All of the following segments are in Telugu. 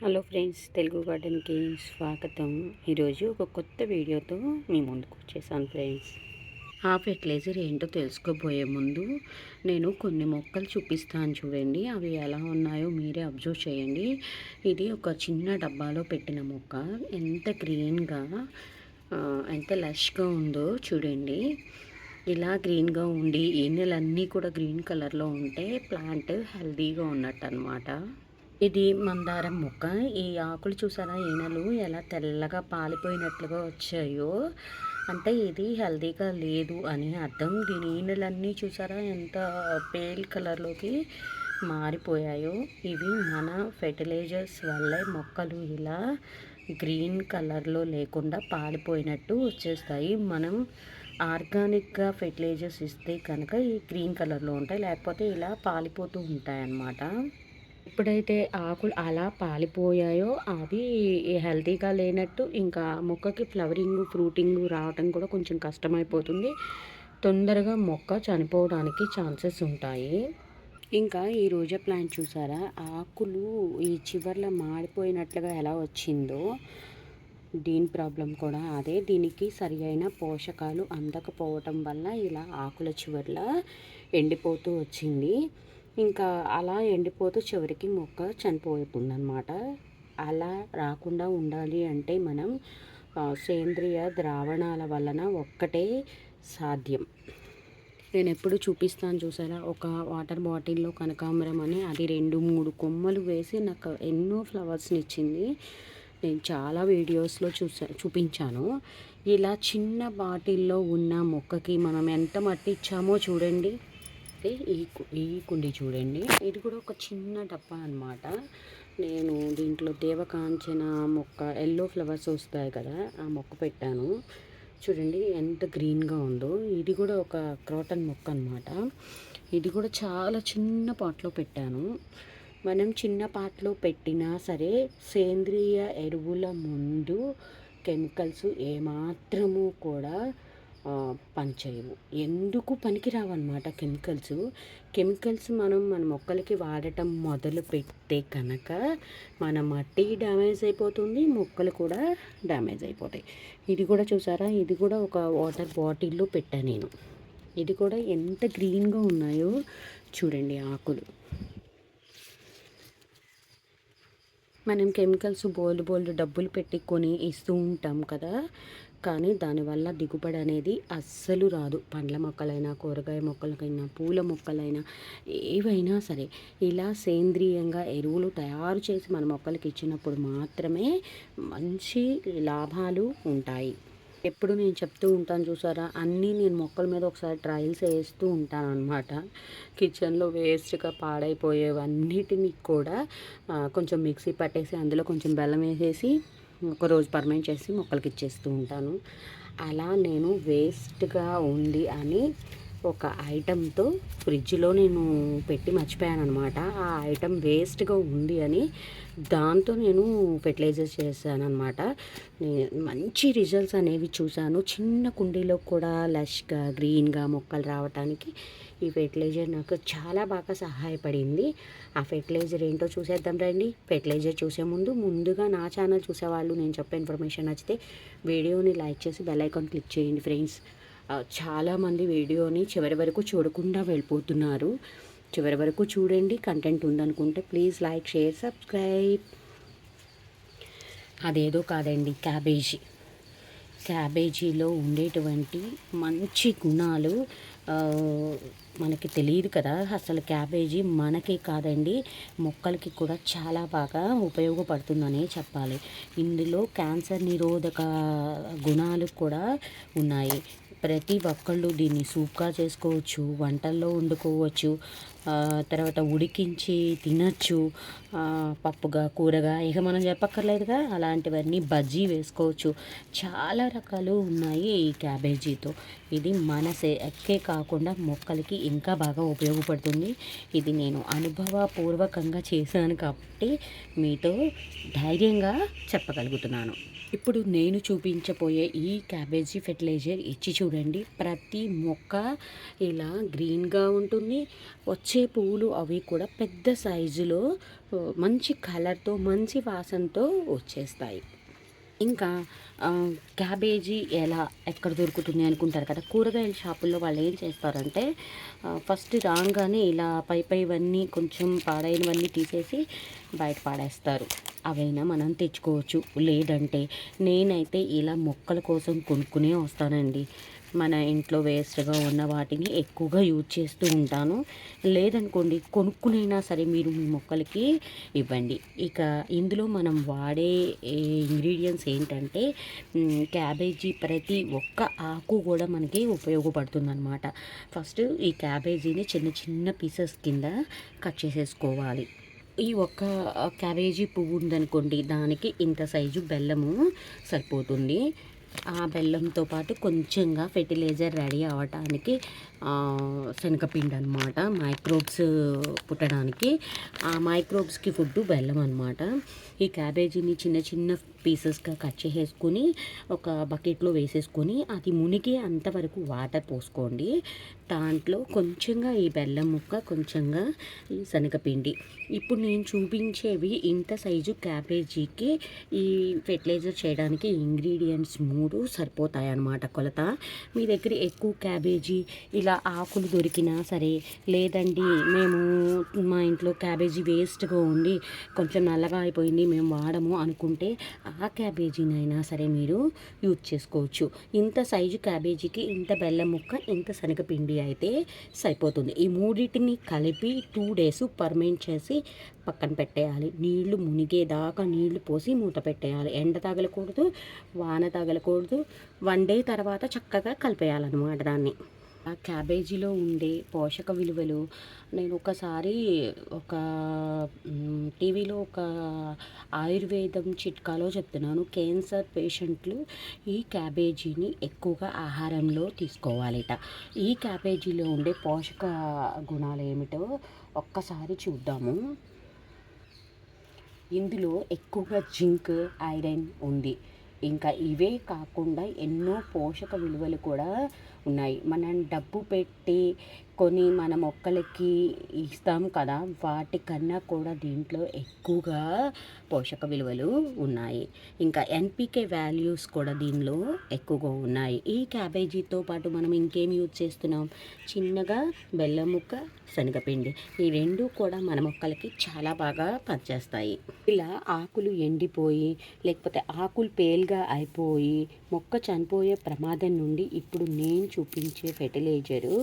హలో ఫ్రెండ్స్ తెలుగు గార్డెన్కి స్వాగతం. ఈరోజు ఒక కొత్త వీడియోతో మీ ముందుకు వచ్చేసాను ఫ్రెండ్స్. ఆ ఫెర్టిలైజర్ ఏంటో తెలుసుకోబోయే ముందు నేను కొన్ని మొక్కలు చూపిస్తాను చూడండి. అవి ఎలా ఉన్నాయో మీరే అబ్జర్వ్ చేయండి. ఇది ఒక చిన్న డబ్బాలో పెట్టిన మొక్క. ఎంత గ్రీన్గా ఎంత లష్గా ఉందో చూడండి. ఇలా గ్రీన్గా ఉండి ఈనెలన్నీ కూడా గ్రీన్ కలర్లో ఉంటే ప్లాంట్ హెల్దీగా ఉన్నట్టు అనమాట ఇది మందారం మొక్క. ఈ ఆకులు చూసారా? ఈనలు ఎలా తెల్లగా పాలిపోయినట్లుగా వచ్చాయో. అంటే ఇది హెల్దీగా లేదు అని అర్థం. దీని ఈనెలన్నీ చూసారా? ఎంత పేల్ కలర్లోకి మారిపోయాయో. ఇవి మన ఫెర్టిలైజర్స్ వల్లే మొక్కలు ఇలా గ్రీన్ కలర్లో లేకుండా పాలిపోయినట్టు వచ్చేస్తాయి. మనం ఆర్గానిక్గా ఫెర్టిలైజర్స్ ఇస్తే కనుక ఈ గ్రీన్ కలర్లో ఉంటాయి. లేకపోతే ఇలా పాలిపోతూ ఉంటాయి అన్నమాట ఎప్పుడైతే ఆకులు అలా పాలిపోయాయో అవి హెల్తీగా లేనట్టు ఇంకా మొక్కకి ఫ్లవరింగ్ ఫ్రూటింగ్ రావటం కూడా కొంచెం కష్టమైపోతుంది. తొందరగా మొక్క చనిపోవడానికి ఛాన్సెస్ ఉంటాయి. ఇంకా ఈ రోజా ప్లాంట్ చూసారా? ఆకులు ఈ చివర్లో మాడిపోయినట్లుగా ఎలా వచ్చిందో దీని ప్రాబ్లం కూడా అదే. దీనికి సరి అయిన పోషకాలు అందకపోవటం వల్ల ఇలా ఆకుల చివర్ల ఎండిపోతూ వచ్చింది. ఇంకా అలా ఎండిపోతూ చివరికి మొక్క చనిపోతుందన్నమాట. అలా రాకుండా ఉండాలి అంటే మనం సేంద్రియ ద్రావణాల వలన ఒక్కటే సాధ్యం. నేను ఎప్పుడు చూపిస్తాను చూసారా? ఒక వాటర్ బాటిల్లో కనకాంబరం అని అది రెండు మూడు కొమ్మలు వేసి నాకు ఎన్నో ఫ్లవర్స్ని ఇచ్చింది నేను చాలా వీడియోస్లో చూసా చూపించాను. ఇలా చిన్న బాటిల్లో ఉన్న మొక్కకి మనం ఎంత మట్టి ఇచ్చామో చూడండి. అయితే ఈ కు- ఈ కుండి చూడండి. ఇది కూడా ఒక చిన్న డబ్బా అన్నమాట. నేను దీంట్లో దేవకాంచన మొక్క ఎల్లో ఫ్లవర్స్ వస్తాయి కదా ఆ మొక్క పెట్టాను. చూడండి ఎంత గ్రీన్గా ఉందో. ఇది కూడా ఒక క్రోటన్ మొక్క అనమాట ఇది కూడా చాలా చిన్న పాట్లో పెట్టాను. మనం చిన్న పాట్లో పెట్టినా సరే సేంద్రియ ఎరువుల ముందు కెమికల్స్ ఏమాత్రము కూడా పనిచేయవు ఎందుకు పనికిరావన్నమాట కెమికల్స్? కెమికల్స్ మనం మన మొక్కలకి వాడటం మొదలు పెడితే కనుక మన మట్టి డ్యామేజ్ అయిపోతుంది మొక్కలు కూడా డ్యామేజ్ అయిపోతాయి. ఇది కూడా చూసారా? ఇది కూడా ఒక వాటర్ బాటిల్లో పెట్టాను నేను. ఇది కూడా ఎంత గ్రీన్గా ఉన్నాయో చూడండి ఆకులు. మనం కెమికల్స్ బోల్డ్ బోల్డ్ డబ్బులు పెట్టి కొని ఇస్తూ ఉంటాం కదా. కానీ దానివల్ల దిగుబడి అనేది అస్సలు రాదు. పండ్ల మొక్కలైనా కూరగాయ మొక్కలకైనా పూల మొక్కలైనా ఏవైనా సరే ఇలా సేంద్రియంగా ఎరువులు తయారు చేసి మన మొక్కలకి ఇచ్చినప్పుడు మాత్రమే మంచి లాభాలు ఉంటాయి. ఎప్పుడు నేను చెప్తూ ఉంటాను చూసారా? అన్నీ నేను మొక్కల మీద ఒకసారి ట్రయల్స్ వేస్తూ ఉంటాను అనమాట కిచెన్లో వేస్ట్గా పాడైపోయేవన్నిటిని కూడా కొంచెం మిక్సీ పట్టేసి అందులో కొంచెం బెల్లం వేసేసి ఒక రోజు పర్మనెంట్ చేసి మొక్కలకి ఇచ్చేస్తూ ఉంటాను. అలా నేను వేస్ట్గా ఉంది అని ఒక ఐటెంతో ఫ్రిడ్జ్లో నేను పెట్టి మర్చిపోయాను అనమాట ఆ ఐటెం వేస్ట్గా ఉంది అని దాంతో నేను ఫెర్టిలైజర్ చేశాను అనమాట మంచి రిజల్ట్స్ అనేవి చూశాను. చిన్న కుండీలో కూడా లష్గా గ్రీన్గా మొక్కలు రావడానికి ఈ ఫెర్టిలైజర్ నాకు చాలా బాగా సహాయపడింది. ఆ ఫెర్టిలైజర్ ఏంటో చూసేద్దాం రండి. ఫెర్టిలైజర్ చూసే ముందు ముందుగా నా ఛానల్ చూసేవాళ్ళు నేను చెప్పే ఇన్ఫర్మేషన్ నచ్చితే వీడియోని లైక్ చేసి బెల్ ఐకాన్ క్లిక్ చేయండి ఫ్రెండ్స్. చాలామంది వీడియోని చివరి వరకు చూడకుండా వెళ్ళిపోతున్నారు. చివరి వరకు చూడండి కంటెంట్ ఉందనుకుంటే ప్లీజ్ లైక్ షేర్ సబ్స్క్రైబ్ అదేదో కాదండి క్యాబేజీ. క్యాబేజీలో ఉండేటువంటి మంచి గుణాలు మనకి తెలియదు కదా. అసలు క్యాబేజీ మనకే కాదండి మొక్కలకి కూడా చాలా బాగా ఉపయోగపడుతుందనే చెప్పాలి. ఇందులో క్యాన్సర్ నిరోధక గుణాలు కూడా ఉన్నాయి. ప్రతి ఒక్కళ్ళు దీన్ని సూప్గా చేసుకోవచ్చు వంటల్లో వండుకోవచ్చు తర్వాత ఉడికించి తినచ్చు పప్పుగా కూరగా ఇక మనం చెప్పక్కర్లేదుగా అలాంటివన్నీ బజ్జీ వేసుకోవచ్చు. చాలా రకాలు ఉన్నాయి ఈ క్యాబేజీతో. ఇది మన ఎక్కే కాకుండా మొక్కలకి ఇంకా బాగా ఉపయోగపడుతుంది. ఇది నేను అనుభవపూర్వకంగా చేశాను కాబట్టి మీతో ధైర్యంగా చెప్పగలుగుతున్నాను. ఇప్పుడు నేను చూపించబోయే ఈ క్యాబేజీ ఫెర్టిలైజర్ ఇచ్చి చూడండి. ప్రతి మొక్క ఇలా గ్రీన్గా ఉంటుంది. వచ్చే పువ్వులు అవి కూడా పెద్ద సైజులో మంచి కలర్తో మంచి వాసనతో వచ్చేస్తాయి. ఇంకా క్యాబేజీ ఎలా ఎక్కడ దొరుకుతుంది అనుకుంటారు కదా కూరగాయల షాపుల్లో వాళ్ళు ఏం చేస్తారంటే ఫస్ట్ రాగానే ఇలా పై పైవన్నీ కొంచెం పాడైనవన్నీ తీసేసి బయట పాడేస్తారు. అవైనా మనం తెచ్చుకోవచ్చు లేదంటే నేనైతే ఇలా మొక్కల కోసం కొనుక్కునే వస్తానండి. మన ఇంట్లో వేస్ట్గా ఉన్న వాటిని ఎక్కువగా యూజ్ చేస్తూ ఉంటాను. లేదనుకోండి కొనుక్కునైనా సరే మీరు మీ మొక్కలకి ఇవ్వండి. ఇక ఇందులో మనం వాడే ఇంగ్రీడియంట్స్ ఏంటంటే క్యాబేజీ ప్రతి ఒక్క ఆకు కూడా మనకి ఉపయోగపడుతుంది అనమాట ఫస్ట్ ఈ క్యాబేజీని చిన్న చిన్న పీసెస్ కింద కట్ చేసేసుకోవాలి. ఈ ఒక్క క్యాబేజీ పువ్వు ఉందనుకోండి దానికి ఇంత సైజు బెల్లము సరిపోతుంది. ఆ బెల్లంతో పాటు కొంచెంగా ఫెర్టిలైజర్ రెడీ అవ్వటానికి శనగపిండి అనమాట మైక్రోబ్స్ పుట్టడానికి. ఆ మైక్రోబ్స్కి ఫుడ్ బెల్లం అనమాట ఈ క్యాబేజీని చిన్న చిన్న పీసెస్గా కట్ చేసేసుకొని ఒక బకెట్లో వేసేసుకొని అది మునిగే అంతవరకు వాటర్ పోసుకోండి. దాంట్లో కొంచెంగా ఈ బెల్లం ముక్క కొంచెంగా ఈ శనగపిండి. ఇప్పుడు నేను చూపించేవి ఇంత సైజు క్యాబేజీకి ఈ ఫెర్టిలైజర్ చేయడానికి ఇంగ్రీడియంట్స్ మూడు సరిపోతాయి అన్నమాట కొలత. మీ దగ్గర ఎక్కువ క్యాబేజీ ఇలా ఆకులు దొరికినా సరే లేదండి మేము మా ఇంట్లో క్యాబేజీ వేస్ట్గా ఉండి కొంచెం నల్లగా అయిపోయింది మేము వాడము అనుకుంటే ఆ ఆ క్యాబేజీనైనా సరే మీరు యూజ్ చేసుకోవచ్చు. ఇంత సైజు క్యాబేజీకి ఇంత బెల్లం ముక్క ఇంత శనగపిండి అయితే సరిపోతుంది. ఈ మూడింటిని కలిపి టూ డేస్ పర్మెంట్ చేసి పక్కన పెట్టేయాలి. నీళ్ళు మునిగేదాకా నీళ్ళు పోసి మూత పెట్టేయాలి. ఎండ తగలకూడదు వాన తగలకూడదు. వన్ డే తర్వాత చక్కగా కలిపేయాలన్నమాట దాన్ని. ఆ క్యాబేజీలో ఉండే పోషక విలువలు నేను ఒకసారి ఒక టీవీలో ఒక ఆయుర్వేదం చిట్కాలో చెప్తున్నాను. క్యాన్సర్ పేషెంట్లు ఈ క్యాబేజీని ఎక్కువగా ఆహారంలో తీసుకోవాలిట. ఈ క్యాబేజీలో ఉండే పోషక గుణాలు ఏమిటో ఒక్కసారి చూద్దాము. ఇందులో ఎక్కువగా జింక్ ఐరన్ ఉంది. ఇంకా ఇవే కాకుండా ఎన్నో పోషక విలువలు కూడా ఉన్నాయి. మనం డబ్బు పెట్టి కొని మన మొక్కలకి ఇస్తాం కదా వాటికన్నా కూడా దీంట్లో ఎక్కువగా పోషక విలువలు ఉన్నాయి. ఇంకా ఎన్పికే వాల్యూస్ కూడా దీనిలో ఎక్కువగా ఉన్నాయి. ఈ క్యాబేజీతో పాటు మనం ఇంకేం యూజ్ చేస్తున్నాం? చిన్నగా బెల్లం ముక్క శనగపిండి. ఈ రెండు కూడా మన మొక్కలకి చాలా బాగా పనిచేస్తాయి. ఇలా ఆకులు ఎండిపోయి లేకపోతే ఆకులు పేల్గా అయిపోయి మొక్క చనిపోయే ప్రమాదం నుండి ఇప్పుడు నేను చూపించే ఫెర్టిలైజరు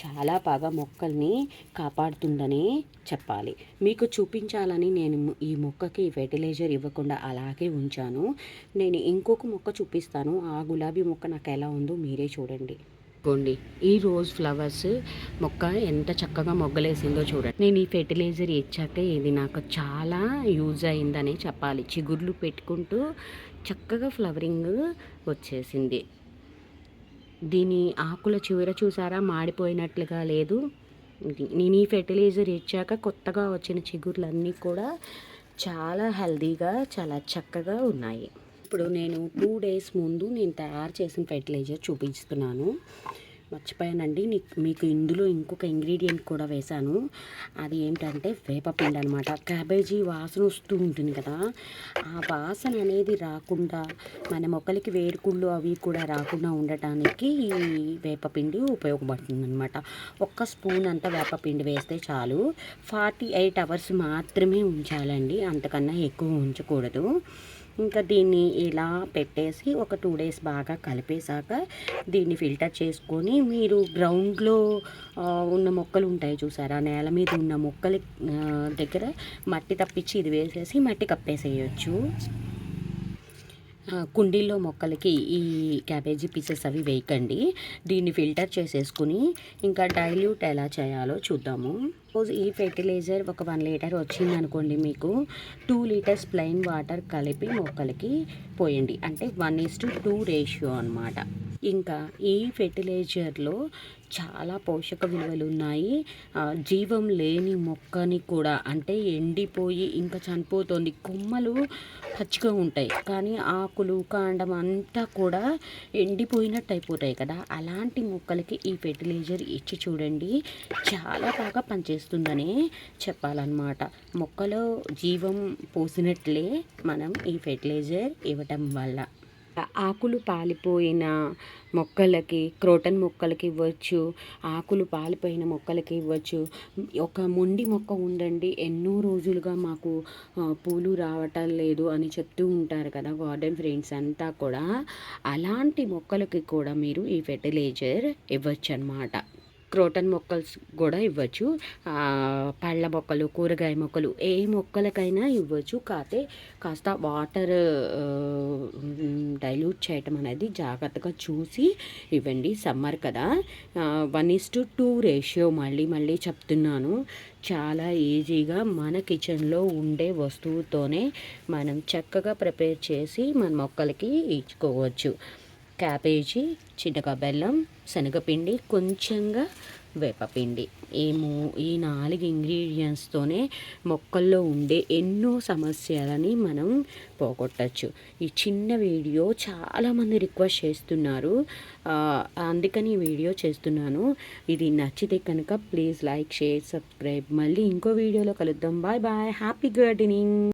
చాలా బాగా మొక్కల్ని కాపాడుతుందని చెప్పాలి. మీకు చూపించాలని నేను ఈ మొక్కకి ఫెర్టిలైజర్ ఇవ్వకుండా అలాగే ఉంచాను. నేను ఇంకొక మొక్క చూపిస్తాను. ఆ గులాబీ మొక్క నాకు ఎలా ఉందో మీరే చూడండి. ఇదిగోండి ఈ రోజ్ ఫ్లవర్స్ మొక్క ఎంత చక్కగా మొగ్గలేసిందో చూడండి. నేను ఈ ఫెర్టిలైజర్ ఇచ్చాక ఇది నాకు చాలా యూజ్ అయిందనే చెప్పాలి. చిగుర్లు పెట్టుకుంటూ చక్కగా ఫ్లవరింగ్ వచ్చేసింది. దీని ఆకుల చివర చూసారా? మాడిపోయినట్లుగా లేదు. నేను ఈ ఫెర్టిలైజర్ ఇచ్చాక కొత్తగా వచ్చిన చిగుర్లన్నీ కూడా చాలా హెల్దీగా చాలా చక్కగా ఉన్నాయి. ఇప్పుడు నేను టూ డేస్ ముందు నేను తయారు చేసిన ఫెర్టిలైజర్ చూపిస్తున్నాను. మర్చిపోయానండి. మీకు ఇందులో ఇంకొక ఇంగ్రీడియంట్ కూడా వేశాను. అది ఏంటంటే వేపపిండి అనమాట క్యాబేజీ వాసన వస్తూ ఉంటుంది కదా. ఆ వాసన అనేది రాకుండా మన మొక్కలకి వేరుకుళ్ళు అవి కూడా రాకుండా ఉండటానికి ఈ వేపపిండి ఉపయోగపడుతుంది అనమాట ఒక్క స్పూన్ అంత వేపపిండి వేస్తే చాలు. ఫార్టీ ఎయిట్ అవర్స్ మాత్రమే ఉంచాలండి. అంతకన్నా ఎక్కువ ఉంచకూడదు. ఇంకా దీన్ని ఇలా పెట్టేసి ఒక టూ డేస్ బాగా కలిపేశాక దీన్ని ఫిల్టర్ చేసుకొని మీరు గ్రౌండ్లో ఉన్న మొక్కలు ఉంటాయి చూసారా? నేల మీద ఉన్న మొక్కల దగ్గర మట్టి తప్పించి ఇది వేసేసి మట్టి కప్పేసేయచ్చు. కుండీల్లో మొక్కలకి ఈ క్యాబేజీ పీసెస్ అవి వేయకండి. దీన్ని ఫిల్టర్ చేసేసుకుని ఇంకా డైల్యూట్ ఎలా చేయాలో చూద్దాము. సపోజ్ ఈ ఫెర్టిలైజర్ ఒక వన్ లీటర్ వచ్చింది అనుకోండి మీకు టూ లీటర్స్ ప్లెయిన్ వాటర్ కలిపి మొక్కలకి పోయండి. అంటే one is to two ratio అనమాట ఇంకా ఈ ఫెర్టిలైజర్లో చాలా పోషక విలువలు ఉన్నాయి. జీవం లేని మొక్కని కూడా అంటే ఎండిపోయి ఇంకా చనిపోతుంది. కొమ్మలు పచ్చిగా ఉంటాయి. కానీ ఆకులు కాండం అంతా కూడా ఎండిపోయినట్టు అయిపోతాయి కదా. అలాంటి మొక్కలకి ఈ ఫెర్టిలైజర్ ఇచ్చి చూడండి. చాలా బాగా పనిచేస్తుందని చెప్పాలన్నమాట. మొక్కలో జీవం పోసినట్లే మనం ఈ ఫెర్టిలైజర్ ఇవ్వటం వల్ల. ఆకులు పాలిపోయిన మొక్కలకి క్రోటన్ మొక్కలకి ఇవ్వచ్చు ఆకులు పాలిపోయిన మొక్కలకి ఇవ్వచ్చు. ఒక మొండి మొక్క ఉండండి ఎన్నో రోజులుగా మాకు పూలు రావటం లేదు అని చెప్తూ ఉంటారు కదా గార్డెన్ ఫ్రెండ్స్ అంతా కూడా. అలాంటి మొక్కలకి కూడా మీరు ఈ ఫెర్టిలైజర్ ఇవ్వచ్చు అనమాట క్రోటన్ మొక్కలు కూడా ఇవ్వచ్చు. పళ్ళ మొక్కలు కూరగాయ మొక్కలు ఏ మొక్కలకైనా ఇవ్వచ్చు. కాతే కాస్త వాటర్ డైల్యూట్ చేయటం అనేది జాగ్రత్తగా చూసి ఇవ్వండి. సమ్మర్ కదా. One is to two ratio మళ్ళీ మళ్ళీ చెప్తున్నాను. చాలా ఈజీగా మన కిచెన్లో ఉండే వస్తువుతోనే మనం చక్కగా ప్రిపేర్ చేసి మన మొక్కలకి ఇచ్చుకోవచ్చు. క్యాబేజీ చిన్నగా బెల్లం శనగపిండి కొంచెంగా వేపపిండి. ఏమో ఈ నాలుగు ఇంగ్రీడియంట్స్తోనే మొక్కల్లో ఉండే ఎన్నో సమస్యలని మనం పోగొట్టచ్చు. ఈ చిన్న వీడియో చాలామంది రిక్వెస్ట్ చేస్తున్నారు. అందుకని ఈ వీడియో చేస్తున్నాను. ఇది నచ్చితే కనుక ప్లీజ్ లైక్ షేర్ సబ్స్క్రైబ్. మళ్ళీ ఇంకో వీడియోలో కలుద్దాం. Bye bye. Happy gardening.